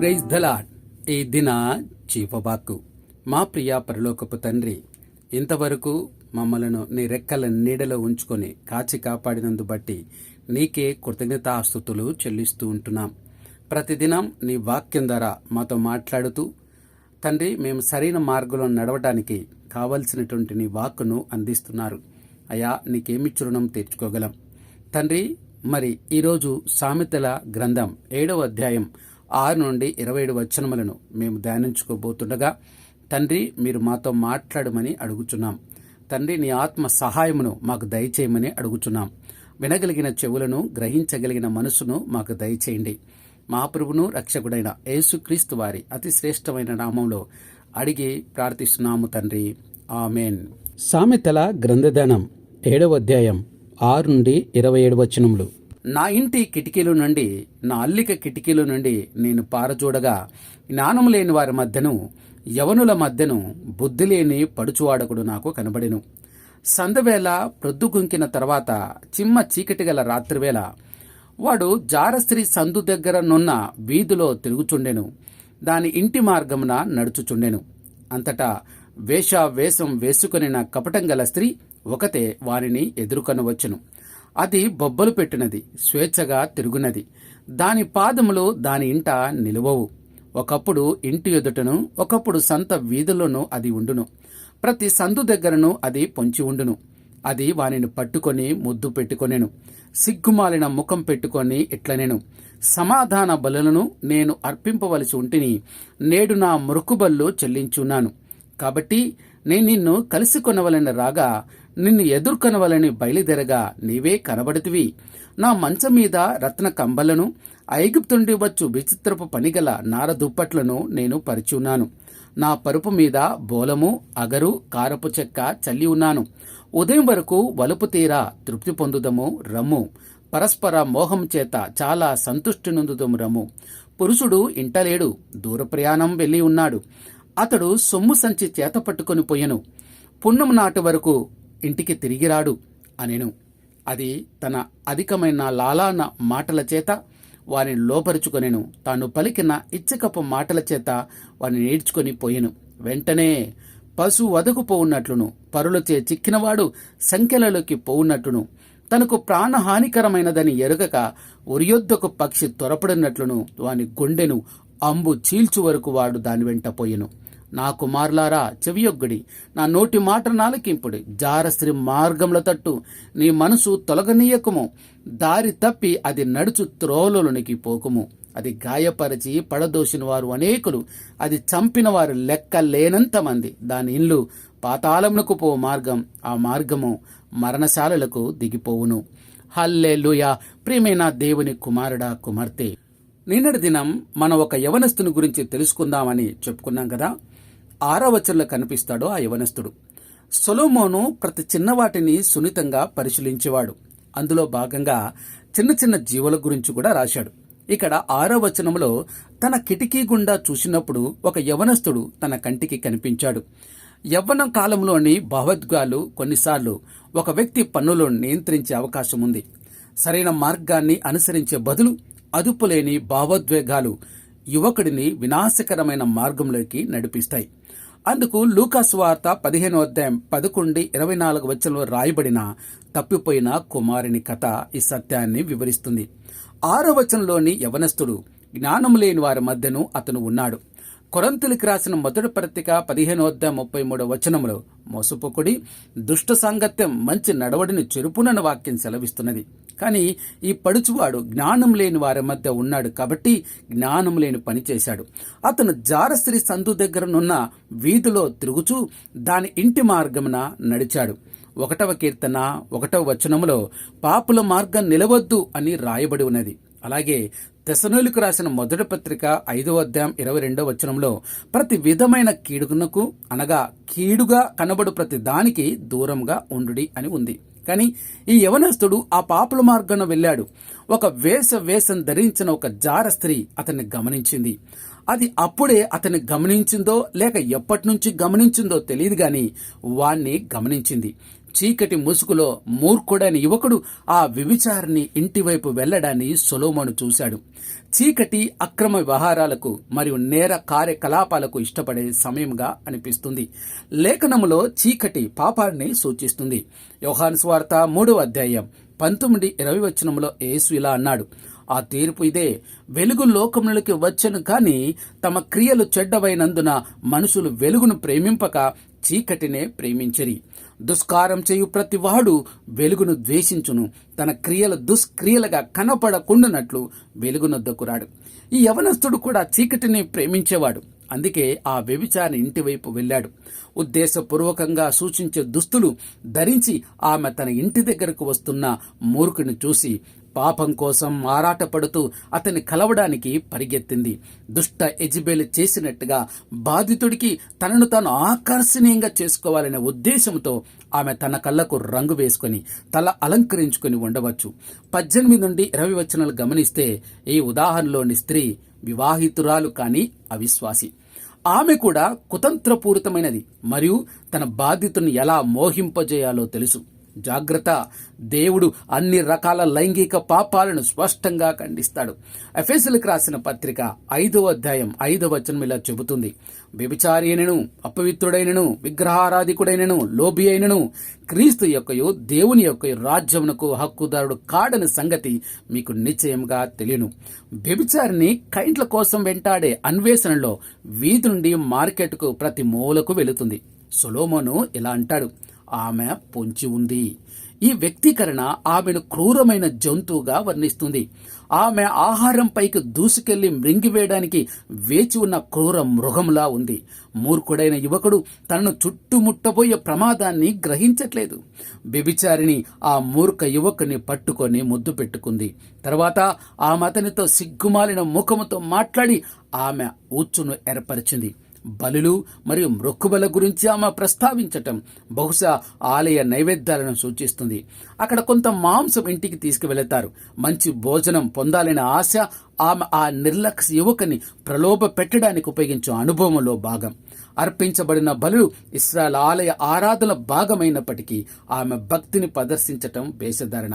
Praise the Lord ఈ దిన చీపబాకు మా ప్రియ పరలోకపు తండ్రి ఇంతవరకు మమ్మలను నీ రెక్కల నీడలో ఉంచుకొని కాచి కాపాడినందు బట్టి నీకే కృతజ్ఞతాస్తుతులు చెల్లిస్తూ ఉంటున్నాం. ప్రతిదినం నీ వాక్యం ద్వారా మాతో మాట్లాడుతూ తండ్రి మేము సరైన మార్గంలో నడవడానికి కావలసినటువంటి నీ వాక్కును అందిస్తున్నారు. అయా నీకేమి చురుణం తీర్చుకోగలం. తండ్రి మరి ఈరోజు సామెతల గ్రంథం ఏడవ అధ్యాయం ఆరు నుండి ఇరవై ఏడు వచనములను మేము ధ్యానించుకోబోతుండగా తండ్రి మీరు మాతో మాట్లాడమని అడుగుచున్నాం. తండ్రి నీ ఆత్మ సహాయమును మాకు దయచేయమని అడుగుచున్నాం. వినగలిగిన చెవులను గ్రహించగలిగిన మనసును మాకు దయచేయండి. మా ప్రభును రక్షకుడైన యేసుక్రీస్తు వారి అతి శ్రేష్టమైన నామంలో అడిగి ప్రార్థిస్తున్నాము తండ్రి. ఆమెన్. సామెతల గ్రంథదానం ఏడవ అధ్యాయం ఆరు నుండి ఇరవై ఏడు వచనములు. నా ఇంటి కిటికీల నుండి నా అల్లిక కిటికీల నుండి నేను పారచూడగా జ్ఞానం లేని వారి మధ్యను యవనుల మధ్యను బుద్ధి లేని పడుచువాడకుడు నాకు కనబడెను. సందవేళ ప్రొద్దుగుంకిన తర్వాత చిమ్మ చీకటి గల రాత్రివేళ వాడు జారస్త్రీ సందు దగ్గర నున్న వీధిలో తిరుగుచుండెను. దాని ఇంటి మార్గమున నడుచుచుండెను. అంతటా వేష వేషం నా కపటం గల స్త్రీ ఒకతే వారిని ఎదుర్కొనవచ్చును. అది బొబ్బలు పెట్టినది స్వేచ్ఛగా తిరుగునది. దాని పాదములు దాని ఇంట నిలువవు. ఒకప్పుడు ఇంటి ఎదుటను ఒకప్పుడు సంత వీధుల్లోనూ అది ఉండును. ప్రతి సందు దగ్గరను అది పొంచి ఉండును. అది వానిని పట్టుకొని ముద్దు పెట్టుకొనెను. సిగ్గుమాలిన ముఖం పెట్టుకొని ఇట్లనెను. సమాధాన బలులను నేను అర్పింపవలసి ఉంటిని నేడు నా మురుకుబళ్ళు చెల్లించున్నాను. కాబట్టి నేను నిన్ను కలిసి కొనవలని రాగా నిన్ను ఎదుర్కొనవలని బయలుదేరగా నీవే కనబడుతువి. నా మంచం మీద రత్న కంబలను ఐగుప్తుండి వచ్చు విచిత్రపు పనిగల నార దుప్పట్లను నేను పరిచున్నాను నా పరుపు మీద బోలము అగరు కారపు చెక్క చల్లి ఉన్నాను. ఉదయం వరకు వలుపు తీరా తృప్తి పొందుదము రమ్ము. పరస్పర మోహం చేత చాలా సంతుష్టి నొందుదము రమ్ము. పురుషుడు ఇంటలేడు దూర ప్రయాణం వెళ్ళి ఉన్నాడు. అతడు సొమ్ము సంచి చేత పట్టుకొని పోయెను. పున్నము నాటి వరకు ఇంటికి తిరిగిరాడు అనెను. అది తన అధికమైన లాలాన మాటల చేత వారిని లోపరుచుకొనెను. తాను పలికిన ఇచ్చకపు మాటల చేత వారిని నేర్చుకొని పోయెను. వెంటనే పశు వదకు పోవున్నట్లును పరులచే చిక్కినవాడు సంఖ్యలలోకి పోవున్నట్లును తనకు ప్రాణహానికరమైనదని ఎరుగక ఉరియొద్దకు పక్షి త్వరపడినట్లును వాని గుండెను అంబు చీల్చు వరకు వాడు దాని వెంట పోయెను. నా కుమారులారా చెవియొగ్గడి నా నోటి మాట నాలకింపుడి. జారస్త్రీ మార్గముల తట్టు నీ మనసు తొలగనీయకుము. దారి తప్పి అది నడుచు త్రోలలోనికి పోకుము. అది గాయపరిచి పడదోసిన వారు అనేకులు. అది చంపిన వారు లెక్క లేనంత మంది. దాని ఇల్లు పాతాళమునకు పో మార్గం. ఆ మార్గము మరణశాలలకు దిగిపోవును. హల్లే ప్రియమైన దేవుని కుమారుడా కుమార్తె! నిన్నటి దినం మనం ఒక యవనస్తుని గురించి తెలుసుకుందామని చెప్పుకున్నాం కదా? ఆరవచనలో కనిపిస్తాడు ఆ యవనస్తుడు. సొలోమోను ప్రతి చిన్నవాటిని సున్నితంగా పరిశీలించేవాడు. అందులో భాగంగా చిన్న చిన్న జీవుల గురించి కూడా రాశాడు. ఇక్కడ ఆరో వచనంలో తన కిటికీ గుండా చూసినప్పుడు ఒక యవనస్తుడు తన కంటికి కనిపించాడు. యవ్వన కాలంలోని భావోద్గాలు కొన్నిసార్లు ఒక వ్యక్తి పన్నులు నియంత్రించే అవకాశం ఉంది. సరైన మార్గాన్ని అనుసరించే బదులు అదుపులేని భావోద్వేగాలు యువకుడిని వినాశకరమైన మార్గంలోకి నడిపిస్తాయి. అందుకు లూకాస్ వార్త పదిహేనో అధ్యాయం పదకొండు ఇరవై నాలుగు వచ్చంలో రాయబడిన తప్పిపోయిన కుమారుని కథ ఈ సత్యాన్ని వివరిస్తుంది. ఆరో వచనంలోని యవనస్తుడు జ్ఞానం లేని వారి మధ్యను అతను ఉన్నాడు. కొరంతులకి రాసిన మొదటి పత్రిక పదిహేను వద్ద ముప్పై మూడో వచనములో మోసపోకుడి దుష్ట సాంగత్యం మంచి నడవడిని చెరుపునని వాక్యం సెలవిస్తున్నది. కానీ ఈ పడుచువాడు జ్ఞానం లేని వారి మధ్య ఉన్నాడు కాబట్టి జ్ఞానం లేని పని చేశాడు. అతను జారస్త్రీ సందు దగ్గరనున్న వీధిలో తిరుగుచూ దాని ఇంటి మార్గమున నడిచాడు. ఒకటవ కీర్తన ఒకటవ వచనములో పాపుల మార్గం నిలవద్దు అని రాయబడి ఉన్నది. అలాగే తెసనోలికు రాసిన మొదటి పత్రిక ఐదవ అధ్యాయం ఇరవై రెండవ వచనంలో ప్రతి విధమైన కీడునకు అనగా కీడుగా కనబడు ప్రతి దానికి దూరంగా ఉండుడి అని ఉంది. కానీ ఈ యవనస్తుడు ఆ పాపుల మార్గాన వెళ్ళాడు. ఒక వేష వేషం ధరించిన ఒక జార స్త్రీ అతన్ని గమనించింది. అది అప్పుడే అతన్ని గమనించిందో లేక ఎప్పటి నుంచి గమనించిందో తెలియదు గాని వాణ్ణి గమనించింది. చీకటి ముసుగులో మూర్ఖుడైన యువకుడు ఆ వ్యభిచారిని ఇంటివైపు వెళ్ళడాన్ని సొలోమోను చూశాడు. చీకటి అక్రమ వ్యవహారాలకు మరియు నేర కార్యకలాపాలకు ఇష్టపడే సమయంగా అనిపిస్తుంది. లేఖనములో చీకటి పాపాన్ని సూచిస్తుంది. యోహాను స్వార్త మూడవ అధ్యాయం పంతొమ్మిది ఇరవై వచనంలో యేసు ఇలా అన్నాడు ఆ తీర్పు ఇదే. వెలుగు లోకములకి వచ్చను కాని తమ క్రియలు చెడ్డవైనందున మనుషులు వెలుగును ప్రేమింపక చీకటినే ప్రేమించరి. దుష్కారం చేయు ప్రతి వాడు వెలుగును ద్వేషించును. తన క్రియలు దుష్క్రియలుగా కనపడకుండానట్లు వెలుగునొద్దకు రాడు. ఈ యవనస్తుడు కూడా చీకటిని ప్రేమించేవాడు. అందుకే ఆ వ్యభిచారి ఇంటివైపు వెళ్ళాడు. ఉద్దేశపూర్వకంగా సూచించే దుస్తులు ధరించి ఆమె తన ఇంటి దగ్గరకు వస్తున్న మూర్ఖుని చూసి పాపం కోసం ఆరాటపడుతూ అతన్ని కలవడానికి పరిగెత్తింది. దుష్ట ఎజిబేలు చేసినట్టుగా బాధితుడికి తనను తాను ఆకర్షణీయంగా చేసుకోవాలనే ఉద్దేశంతో ఆమె తన కళ్ళకు రంగు వేసుకొని తల అలంకరించుకొని ఉండవచ్చు. పద్దెనిమిది నుండి ఇరవై వచనాలు గమనిస్తే ఈ ఉదాహరణలోని స్త్రీ వివాహితురాలు కాని అవిశ్వాసి. ఆమె కూడా కుతంత్రపూరితమైనది మరియు తన బాధితుని ఎలా మోహింపజేయాలో తెలుసు. జాగ్రత్త. దేవుడు అన్ని రకాల లైంగిక పాపాలను స్పష్టంగా ఖండిస్తాడు. ఎఫెసులకు రాసిన పత్రిక ఐదవ అధ్యాయం ఐదవ వచనం ఇలా చెబుతుంది. వ్యభిచారి అయినను అపవిత్రుడైనను విగ్రహారాధికుడైనను లోబి అయినను క్రీస్తు యొక్కయు దేవుని యొక్క రాజ్యమునకు హక్కుదారుడు కాడని సంగతి మీకు నిశ్చయంగా తెలియను. వ్యభిచారిని కైంట్ల కోసం వెంటాడే అన్వేషణలో వీధి నుండి మార్కెట్కు ప్రతి మూలకు వెళుతుంది. సొలోమోను ఇలా అంటాడు. ఆమె పొంచి ఉంది. ఈ వ్యక్తీకరణ ఆమెను క్రూరమైన జంతువుగా వర్ణిస్తుంది. ఆమె ఆహారం పైకి దూసుకెళ్ళి మృంగివేయడానికి వేచి ఉన్న క్రూర మృగంలా ఉంది. మూర్ఖుడైన యువకుడు తనను చుట్టుముట్టబోయే ప్రమాదాన్ని గ్రహించట్లేదు. బిబిచారిని ఆ మూర్ఖ యువకుని పట్టుకొని ముద్దు పెట్టుకుంది. తర్వాత ఆమె అతనితో సిగ్గుమాలిన ముఖముతో మాట్లాడి ఆమె ఊచును ఏర్పరిచింది. బలులు మరియు మృక్కుబల గురించి ఆమె ప్రస్తావించటం బహుశా ఆలయ నైవేద్యాలను సూచిస్తుంది. అక్కడ కొంత మాంసం ఇంటికి తీసుకువెళతారు. మంచి భోజనం పొందాలనే ఆశ ఆమె ఆ నిర్లక్ష్య యువకుని ప్రలోభ పెట్టడానికి ఉపయోగించే అనుభవంలో భాగం. అర్పించబడిన బలులు ఇస్రాయల్ ఆలయ ఆరాధన భాగమైనప్పటికీ ఆమె భక్తిని ప్రదర్శించటం వేషధారణ.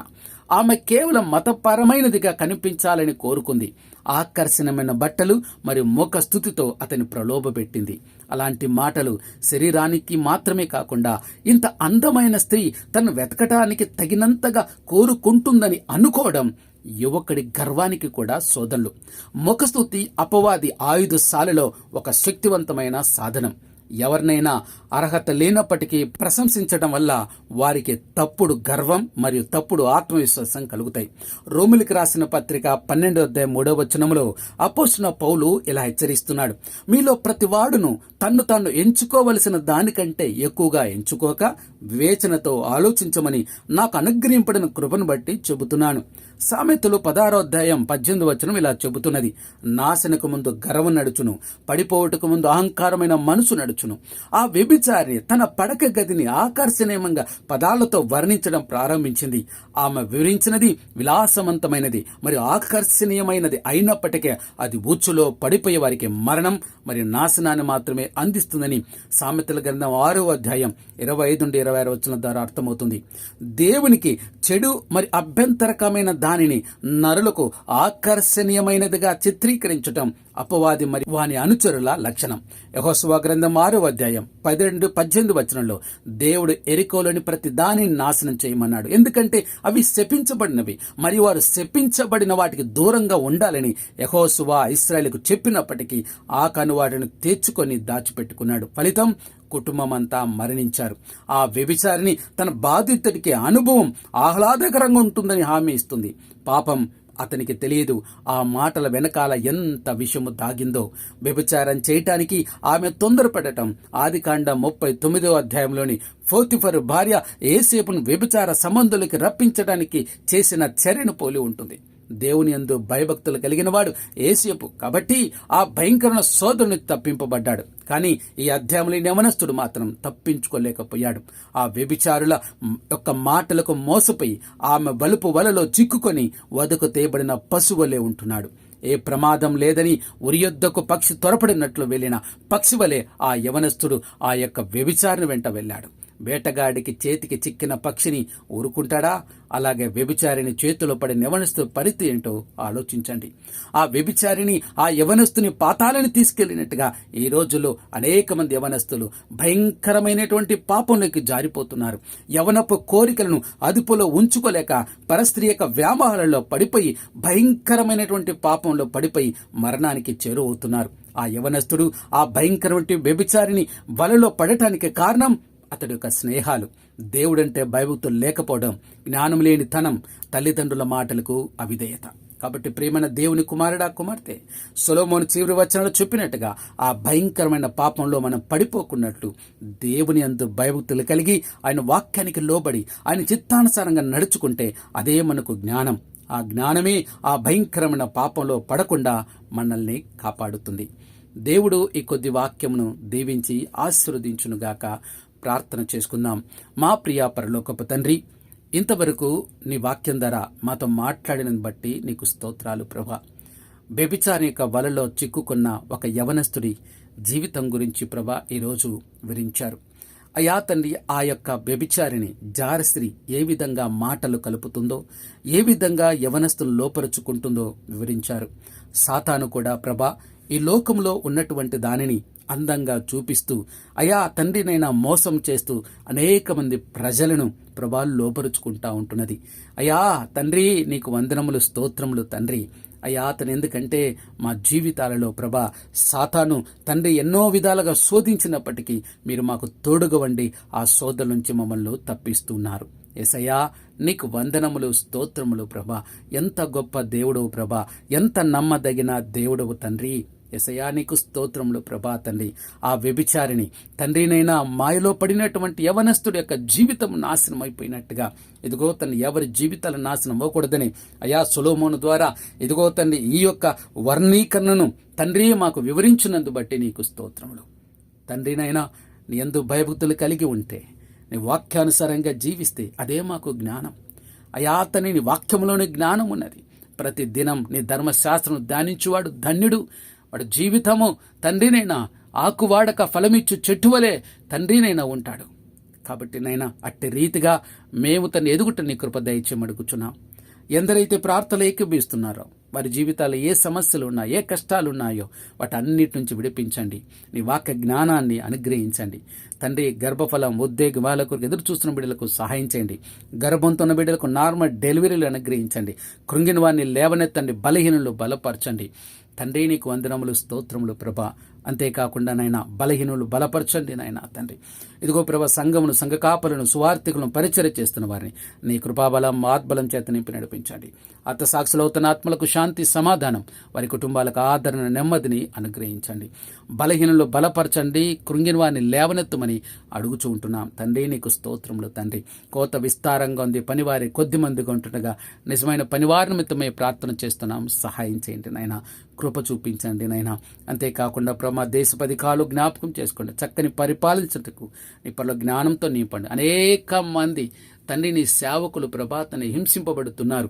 ఆమె కేవలం మతపరమైనదిగా కనిపించాలని కోరుకుంది. ఆకర్షణమైన బట్టలు మరియు ముఖ స్థుతితో అతని ప్రలోభపెట్టింది. అలాంటి మాటలు శరీరానికి మాత్రమే కాకుండా ఇంత అందమైన స్త్రీ తను వెతకటానికి తగినంతగా కోరుకుంటుందని అనుకోవడం యువకుడి గర్వానికి కూడా సోదరులు. ముఖస్థుతి అపవాది ఆయుధశాలలో ఒక శక్తివంతమైన సాధనం. ఎవరినైనా అర్హత లేనప్పటికీ ప్రశంసించడం వల్ల వారికి తప్పుడు గర్వం మరియు తప్పుడు ఆత్మవిశ్వాసం కలుగుతాయి. రోమిలికి రాసిన పత్రిక పన్నెండు అధ్యాయం మూడవ వచనంలో అపోసిన పౌలు ఇలా హెచ్చరిస్తున్నాడు. మీలో ప్రతి వాడును తన్ను తాను ఎంచుకోవలసిన దానికంటే ఎక్కువగా ఎంచుకోక వివేచనతో ఆలోచించమని నాకు అనుగ్రహింపడిన కృపను బట్టి చెబుతున్నాను. సామెతలు పదారో అధ్యాయం పద్దెనిమిది వచనం ఇలా చెబుతున్నది. నాశనకు ముందు గర్వం నడుచును పడిపోవటకు ముందు అహంకారమైన మనసు నడుచును. ఆ వ్యభిచారి తన పడక గదిని ఆకర్షణీయంగా పదాలతో వర్ణించడం ప్రారంభించింది. ఆమె వివరించినది విలాసవంతమైనది మరియు ఆకర్షణీయమైనది అయినప్పటికీ అది ఊచులో పడిపోయే వారికి మరణం మరియు నాశనాన్ని మాత్రమే అందిస్తుందని సామెతల గ్రంథం ఆరో అధ్యాయం ఇరవై ఐదు నుండి ఇరవై ఆరు వచ్చిన ద్వారా అర్థమవుతుంది. దేవునికి చెడు మరి అభ్యంతరకమైన దానిని నరులకు ఆకర్షణీయమైనదిగా చిత్రీకరించటం అపవాది మరి వాని అనుచరుల లక్షణం. యహోస్వ గ్రంథం ఆరో అధ్యాయం పదిరెండు పద్దెనిమిది వచనంలో దేవుడు ఎరికోలోని ప్రతి దానిని నాశనం చేయమన్నాడు. ఎందుకంటే అవి శపించబడినవి. మరియు వారు శపించబడిన వాటికి దూరంగా ఉండాలని యహోసువా ఇస్రాయల్కు చెప్పినప్పటికీ ఆకాను వాటిని తెచ్చుకొని దాచిపెట్టుకున్నాడు. ఫలితం కుటుంబం అంతా మరణించారు. ఆ వ్యభిచారిని తన బాధితుడికి అనుభవం ఆహ్లాదకరంగా ఉంటుందని హామీ ఇస్తుంది. పాపం అతనికి తెలియదు ఆ మాటల వెనకాల ఎంత విషము దాగిందో. వ్యభిచారం చేయటానికి ఆమె తొందరపడటం. ఆదికాండ ముప్పై తొమ్మిదో అధ్యాయంలోని ఫోతిఫర్ భార్య ఏసేపును వ్యభిచార సంబంధులకి రప్పించడానికి చేసిన చర్యను పోలి ఉంటుంది. దేవుని ఎందు భయభక్తులు కలిగిన వాడు ఏసేపు. కాబట్టి ఆ భయంకరమైన సోదరుని తప్పింపబడ్డాడు. కానీ ఈ అధ్యాయంలో యవనస్తుడు మాత్రం తప్పించుకోలేకపోయాడు. ఆ వ్యభిచారుల యొక్క మాటలకు మోసపోయి ఆమె వలుపు వలలో చిక్కుకొని వదకు తేబడిన పశువులే ఉంటున్నాడు. ఏ ప్రమాదం లేదని ఉరియొద్దకు పక్షి త్వరపడినట్లు వెళ్ళిన పక్షి వలె ఆ యవనస్తుడు ఆ యొక్క వ్యభిచారిని వెంట వెళ్ళాడు. వేటగాడికి చేతికి చిక్కిన పక్షిని ఊరుకుంటాడా? అలాగే వ్యభిచారిని చేతిలో పడి యవనస్తు పరిస్థితి ఏంటో ఆలోచించండి. ఆ వ్యభిచారిని ఆ యవనస్తుని పాతాలని తీసుకెళ్ళినట్టుగా ఈ రోజుల్లో అనేక మంది యవనస్తులు భయంకరమైనటువంటి పాపంలోకి జారిపోతున్నారు. యవనపు కోరికలను అదుపులో ఉంచుకోలేక పరస్త్రీ యొక్క వ్యామోహాలలో పడిపోయి భయంకరమైనటువంటి పాపంలో పడిపోయి మరణానికి చేరువవుతున్నారు. ఆ యవనస్తుడు ఆ భయంకరమైన వ్యభిచారిని వలలో పడటానికి కారణం అతడి యొక్క స్నేహాలు దేవుడంటే భయభక్తులు లేకపోవడం జ్ఞానం లేని తనం తల్లిదండ్రుల మాటలకు అవిధేయత. కాబట్టి ప్రేమైన దేవుని కుమారుడా కుమార్తె సొలోమోను చివరి వచనంలో చెప్పినట్టుగా ఆ భయంకరమైన పాపంలో మనం పడిపోకున్నట్లు దేవుని అందు భయభక్తులు కలిగి ఆయన వాక్యానికి లోబడి ఆయన చిత్తానుసారంగా నడుచుకుంటే అదే మనకు జ్ఞానం. ఆ జ్ఞానమే ఆ భయంకరమైన పాపంలో పడకుండా మనల్ని కాపాడుతుంది. దేవుడు ఈ కొద్ది వాక్యమును దీవించి ఆశీర్వదించునుగాక. ప్రార్థన చేసుకుందాం. మా ప్రియ పరలోకపు తండ్రి ఇంతవరకు నీ వాక్యం ద్వారా మాతో మాట్లాడినని బట్టి నీకు స్తోత్రాలు ప్రభా. వ్యభిచారి యొక్క వలలో చిక్కుకున్న ఒక యవనస్తుడి జీవితం గురించి ప్రభా ఈరోజు వివరించారు. అయా తండ్రి ఆ యొక్క వ్యభిచారిని జారస్త్రీ ఏ విధంగా మాటలు కలుపుతుందో ఏ విధంగా యవనస్తులు లోపరుచుకుంటుందో వివరించారు. సాతాను కూడా ప్రభా ఈ లోకంలో ఉన్నటువంటి దానిని అందంగా చూపిస్తూ అయా తండ్రినైనా మోసం చేస్తూ అనేక మంది ప్రజలను ప్రభాలు లోపరుచుకుంటా ఉంటున్నది. అయా తండ్రి నీకు వందనములు స్తోత్రములు తండ్రి. అయ్యా అతను ఎందుకంటే మా జీవితాలలో ప్రభా సాతాను తండ్రి ఎన్నో విధాలుగా శోధించినప్పటికీ మీరు మాకు తోడుగా వండి ఆ శోధ నుంచి మమ్మల్ని తప్పిస్తున్నారు. ఎసయ్యా నీకు వందనములు స్తోత్రములు ప్రభా ఎంత గొప్ప దేవుడవు ప్రభా ఎంత నమ్మదగిన దేవుడవు తండ్రి. ఎసయా నీకు స్తోత్రములు ప్రభా తండ్రి ఆ వ్యభిచారిణి తండ్రినైనా మాయలో పడినటువంటి యవనస్తుడి యొక్క జీవితం నాశనం అయిపోయినట్టుగా ఇదిగో తండ్రి ఎవరి జీవితాలు నాశనం అవ్వకూడదని అయా సులోమోను ద్వారా ఇదిగో తండ్రి ఈ యొక్క వర్ణీకరణను తండ్రి మాకు వివరించినందు బట్టి నీకు స్తోత్రములు. తండ్రినైనా నీ ఎందు భయభక్తులు కలిగి ఉంటే నీ వాక్యానుసారంగా జీవిస్తే అదే మాకు జ్ఞానం. అయా తని నీ వాక్యంలోని జ్ఞానం ఉన్నది ప్రతి దినం నీ ధర్మశాస్త్రం ధ్యానించువాడు ధన్యుడు. వాడు జీవితము తండ్రినైనా ఆకువాడక ఫలమిచ్చు చెట్టువలే తండ్రినైనా ఉంటాడు. కాబట్టి నైనా అట్టి రీతిగా మేము తను ఎదుగుట నీ కృప మడుగుచున్నాం ఎందరైతే ప్రార్థనలు ఏకీభిస్తున్నారో వారి జీవితాల్లో ఏ సమస్యలు ఉన్నాయో ఏ కష్టాలు ఉన్నాయో వాటన్నిటి నుంచి విడిపించండి. నీ వాక్య జ్ఞానాన్ని అనుగ్రహించండి. తండ్రి గర్భఫలం ఉద్వేగ వాళ్ళకు ఎదురు చూస్తున్న బిడ్డలకు సహాయం చేయండి. గర్భంతో ఉన్న బిడ్డలకు నార్మల్ డెలివరీలు అనుగ్రహించండి. కృంగిన వారిని లేవనెత్తండి. బలహీనులు బలపరచండి. తండ్రి నీకు వందనములు స్తోత్రములు ప్రభ. అంతేకాకుండా నాయన బలహీనులు బలపరచండి నాయన తండ్రి. ఇదిగో ప్రభ సంఘమును సంఘ కాపలను సువార్థికులను పరిచయ చేస్తున్న వారిని నీ కృపాబలం ఆత్బలం చేత నింపి నడిపించండి. అత్త సాక్షులవుతున్న ఆత్మలకు శాంతి సమాధానం వారి కుటుంబాలకు ఆదరణ నెమ్మదిని అనుగ్రహించండి. బలహీనులు బలపరచండి కృంగిన వారిని లేవనెత్తమని అడుగుచూ ఉంటున్నాం. తండ్రి నీకు స్తోత్రములు తండ్రి. కోత విస్తారంగా ఉంది పనివారి కొద్ది మందిగా ఉంటుండగా నిజమైన పనివారి నిమిత్తమే ప్రార్థన చేస్తున్నాం. సహాయం చేయండి నాయన. కృప చూపించండి నాయన. అంతేకాకుండా ప్రమా దేశపధికాలు జ్ఞాపకం చేసుకోండి. చక్కని పరిపాలించటకు నీ పనుల జ్ఞానంతో నింపండి. అనేక మంది తండ్రి నీ సేవకులు ప్రభాతని హింసింపబడుతున్నారు.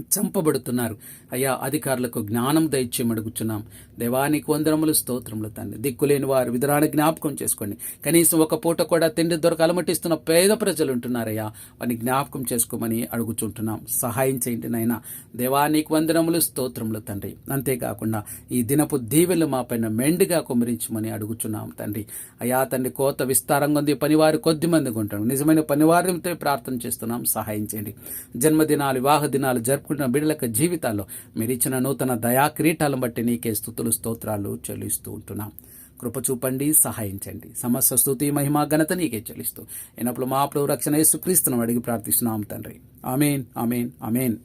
చంపబడుతున్నారు. అయ్యా అధికారులకు జ్ఞానం దయచేయం అడుగుచున్నాం. దేవానికి వందనములు స్తోత్రములు తండ్రి. దిక్కులేని వారు విధురాన్ని జ్ఞాపకం చేసుకోండి. కనీసం ఒక పూట కూడా తిండి దొరక అలమటిస్తున్న పేద ప్రజలు ఉంటున్నారయ్యా వారిని జ్ఞాపకం చేసుకోమని అడుగుచుంటున్నాం. సహాయం చేయండి నాయన. దేవానికి వందనములు స్తోత్రములు తండ్రి. అంతేకాకుండా ఈ దినపు దీవెలు మా పైన మెండుగా కుమరించమని అడుగుచున్నాం తండ్రి. అయ్యా తండ్రి కోత విస్తారంగా ఉంది. పనివారు కొద్ది మందిగా ఉంటాం నిజమైన పనివారితో ప్రార్థన చేస్తున్నాం. సహాయం చేయండి. జన్మదినాలు వివాహ దినాలు జరుపు జరుపుకుంటున్న బిడ్డల జీవితాల్లో మీరు ఇచ్చిన నూతన దయా కిరీటాలను బట్టి నీకే స్థుతులు స్తోత్రాలు చెల్లిస్తూ ఉంటున్నాం. కృప చూపండి సహాయించండి సమస్త స్థుతి మహిమ ఘనత నీకే చెల్లిస్తూ. ఎన్నప్పుడు మా అప్పుడు రక్షణ యేసుక్రీస్తును అడిగి ప్రార్థిస్తున్నాం తండ్రి. Amen amen amen.